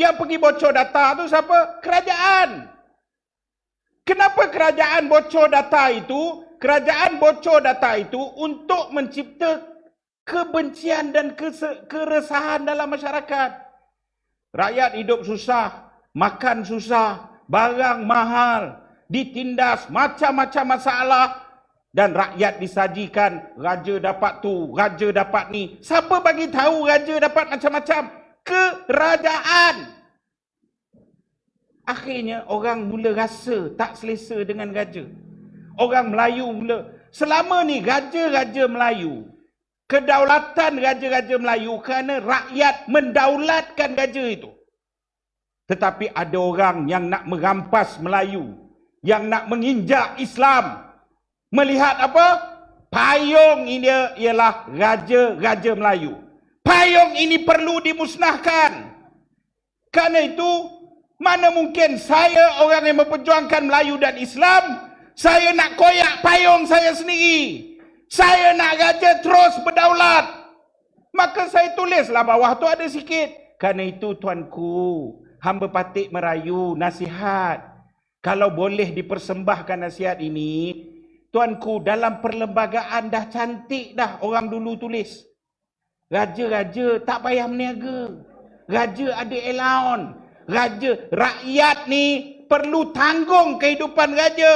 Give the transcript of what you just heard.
Yang pergi bocor data tu siapa? Kerajaan. Kenapa kerajaan bocor data itu? Kerajaan bocor data itu untuk mencipta kebencian dan keresahan dalam masyarakat. Rakyat hidup susah, makan susah, barang mahal, ditindas macam-macam masalah dan rakyat disajikan raja dapat tu, raja dapat ni. Siapa bagi tahu raja dapat macam-macam? Kerajaan. Akhirnya orang mula rasa tak selesa dengan raja. Orang Melayu mula selama ni raja-raja Melayu kedaulatan raja-raja Melayu kerana rakyat mendaulatkan raja itu. Tetapi ada orang yang nak merampas Melayu, yang nak menginjak Islam. Melihat apa? Payung ini ialah raja-raja Melayu. Payung ini perlu dimusnahkan. Kerana itu, mana mungkin saya orang yang memperjuangkan Melayu dan Islam, saya nak koyak payung saya sendiri. Saya nak raja terus berdaulat. Maka saya tulislah bawah tu ada sikit. Kerana itu tuanku, hamba patik merayu nasihat. Kalau boleh dipersembahkan nasihat ini, tuanku dalam perlembagaan dah cantik dah orang dulu tulis. Raja-raja tak payah meniaga. Raja ada allowance. Raja, rakyat ni perlu tanggung kehidupan raja.